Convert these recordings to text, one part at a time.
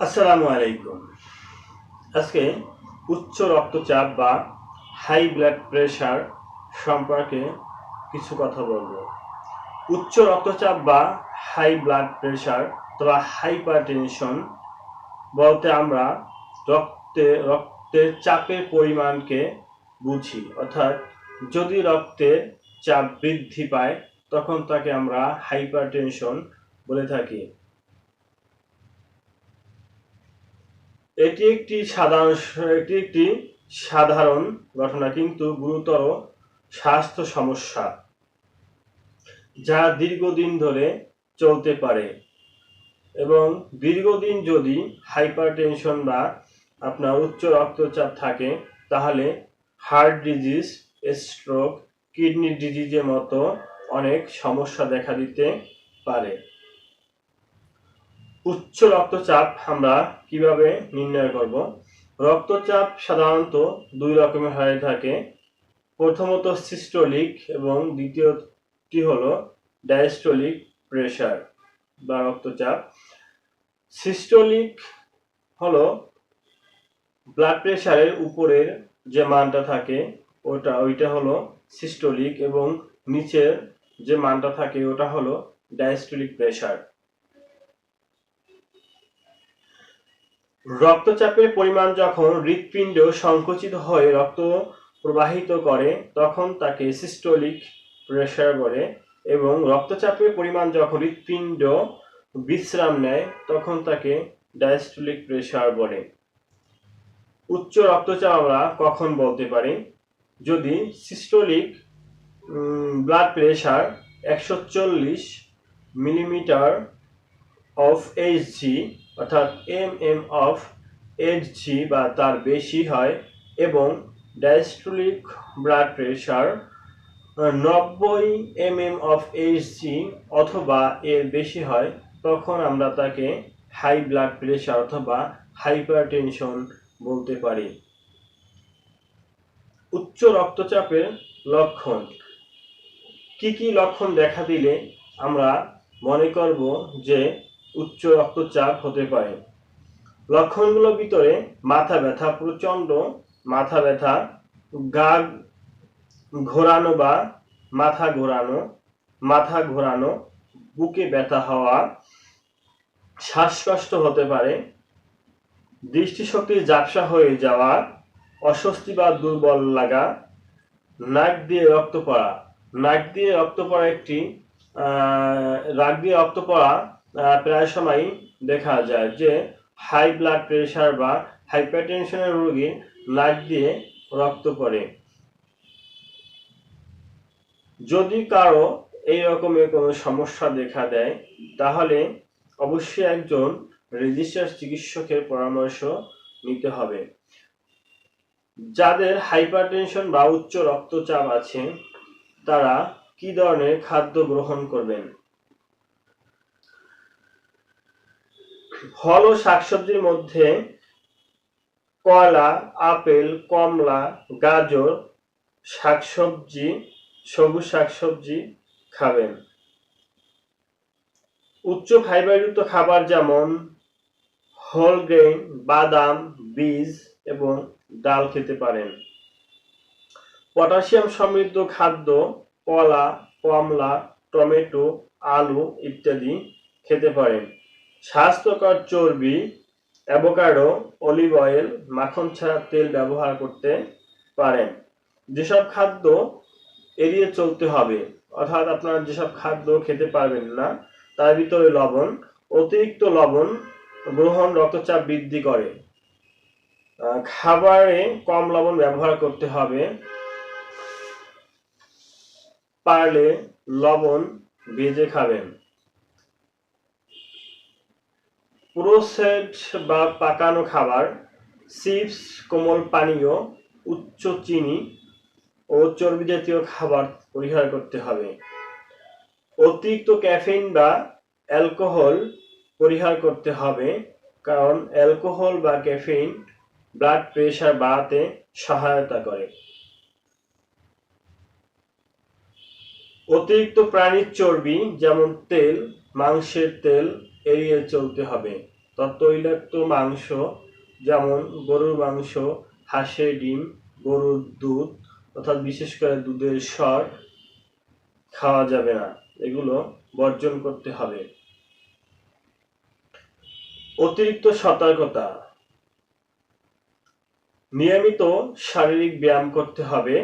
আসসালামু আলাইকুম। আজকে উচ্চ রক্তচাপ বা হাই ব্লাড প্রেশার সম্পর্কে কিছু কথা বলব। উচ্চ রক্তচাপ বা হাই ব্লাড প্রেশার অথবা হাইপার টেনশন বলতে আমরা রক্তে, রক্তের চাপের পরিমাণকে বুঝি। অর্থাৎ যদি রক্তের চাপ বৃদ্ধি পায়, তখন তাকে আমরা হাইপার টেনশন বলে থাকি। এটি একটি সাধারণ এটি একটি সাধারণ ঘটনা কিন্তু গুরুতর স্বাস্থ্য সমস্যা যা দীর্ঘদিন ধরে চলতে পারে এবং দীর্ঘদিন যদি হাইপারটেনশন বা আপনার উচ্চ রক্তচাপ থাকে, তাহলে হার্ট ডিজিজ, স্ট্রোক, কিডনি ডিজিজের মতো অনেক সমস্যা দেখা দিতে পারে। উচ্চ রক্তচাপ আমরা কীভাবে নির্ণয় করব? রক্তচাপ সাধারণত দুই রকমের হয়ে থাকে। প্রথমত সিস্টোলিক এবং দ্বিতীয়টি হলো ডায়াস্টোলিক প্রেশার বা রক্তচাপ। সিস্টোলিক হলো ব্লাড প্রেশারের উপরের যে মানটা থাকে, ওটা, ওইটা হলো সিস্টোলিক এবং নিচের যে মানটা থাকে, ওটা হলো ডায়াস্টোলিক প্রেশার রক্তচাপের পরিমাণ যখন হৃৎপিণ্ড সংকুচিত হয়ে রক্ত প্রবাহিত করে, তখন তাকে সিস্টোলিক প্রেশার বলে এবং রক্তচাপের পরিমাণ যখন হৃৎপিণ্ড বিশ্রাম নেয়, তখন তাকে ডায়াস্টোলিক প্রেশার বলে। উচ্চ রক্তচাপ আমরা কখন বলতে পারি? যদি সিস্টোলিক ব্লাড প্রেশার একশো চল্লিশ মিলিমিটার অফ এইচজি অর্থাৎ এম এম অফ এইচজি বা তার বেশি হয় এবং ডায়াস্টোলিক ব্লাড প্রেশার নব্বই এম এম অফ এইচজি অথবা এর বেশি হয়, তখন আমরা তাকে হাই ব্লাড প্রেশার অথবা হাইপার টেনশন বলতে পারি। উচ্চ রক্তচাপের লক্ষণ। কি কি লক্ষণ দেখা দিলে আমরা মনে করব যে উচ্চ রক্তচাপ হতে পারে। লক্ষণগুলোর ভিতরে মাথা ব্যথা প্রচণ্ড মাথা ব্যথা, গা ঘোরানো বা মাথা ঘোরানো মাথা ঘোরানো, বুকে ব্যথা হওয়া, শ্বাসকষ্ট হতে পারে দৃষ্টিশক্তি ঝাপসা হয়ে যাওয়া, অস্বস্তি বা দুর্বল লাগা, নাক দিয়ে রক্ত পড়া। নাক দিয়ে রক্ত পড়া একটি নাক দিয়ে রক্ত পড়া প্রায় সময় দেখা যায় যে হাই ব্লাড প্রেশার বা হাইপারটেনশনের রোগীর নাক দিয়ে রক্ত পড়ে। যদি কারও এই রকমের কোনো সমস্যা দেখা দেয়, তাহলে অবশ্যই একজন রেজিস্টার চিকিৎসকের পরামর্শ নিতে হবে। যাদের হাইপারটেনশন বা উচ্চ রক্তচাপ আছে, তারা কি ধরনের খাদ্য গ্রহণ করবেন? ফল ও শাকসবজির মধ্যে কলা আপেল, কমলা, গাজর, শাকসবজি, সবুজ শাকসবজি খাবেন। উচ্চ ফাইবারযুক্ত খাবার যেমন হোল গ্রেন, বাদাম, বীজ এবং ডাল খেতে পারেন। পটাশিয়াম সমৃদ্ধ খাদ্য কলা, কমলা, টমেটো, আলু ইত্যাদি খেতে পারেন। স্বাস্থ্যকর চর্বি, অ্যাভোকাডো, অলিভ অয়েল, মাখন ছাড়া তেল ব্যবহার করতে পারেন। যেসব খাদ্য এড়িয়ে চলতে হবে, অর্থাৎ আপনারা যেসব খাদ্য খেতে পারবেন না, তার ভিতরে লবণ, অতিরিক্ত লবণ গ্রহণ রক্তচাপ বৃদ্ধি করে। খাবারে কম লবণ ব্যবহার করতে হবে। পারলে লবণ ভেজে খাবেন। প্রোসেড বা পাকানো খাবার, চিপস, কোমল পানীয়, উচ্চ চিনি ও চর্বি জাতীয় খাবার পরিহার করতে হবে। অতিরিক্ত ক্যাফিন বা অ্যালকোহল পরিহার করতে হবে কারণ অ্যালকোহল বা ক্যাফিন ব্লাড প্রেশার বাড়াতে সহায়তা করে। অতিরিক্ত প্রাণীর চর্বি যেমন তেল, মাংসের তেল এড়িয়ে চলতে হবে। তৈলাক্ত মাংস যেমন গরুর মাংস, হাঁসের ডিম, গরুর দুধ, অর্থাৎ বিশেষ করে দুধের স্বর খাওয়া যাবে না। এগুলো বর্জন করতে হবে। অতিরিক্ত সতর্কতা। নিয়মিত শারীরিক ব্যায়াম করতে হবে।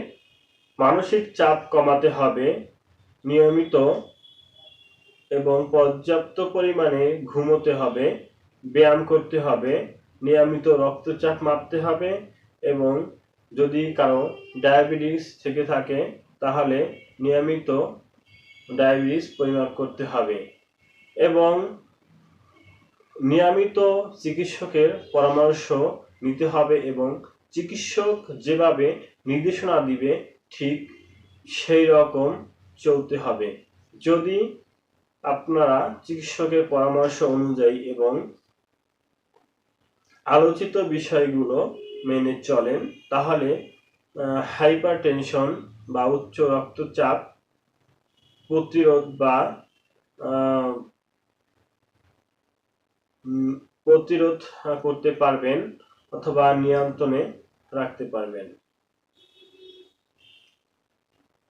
মানসিক চাপ কমাতে হবে। নিয়মিত এবং পর্যাপ্ত পরিমাণে ঘুমোতে হবে, ব্যায়াম করতে হবে, নিয়মিত রক্তচাপ মাপতে হবে এবং যদি কারও ডায়াবেটিস থেকে থাকে, তাহলে নিয়মিত ডায়াবেটিস পরিমাপ করতে হবে এবং নিয়মিত চিকিৎসকের পরামর্শ নিতে হবে এবং চিকিৎসক যেভাবে নির্দেশনা দিবে, ঠিক সেই রকম চলতে হবে। যদি আপনারা চিকিৎসকের পরামর্শ অনুযায়ী এবং আলোচিত বিষয়গুলো মেনে চলেন, তাহলে হাইপার টেনশন বা উচ্চ রক্তচাপ প্রতিরোধ বা প্রতিরোধ করতে পারবেন অথবা নিয়ন্ত্রণে রাখতে পারবেন।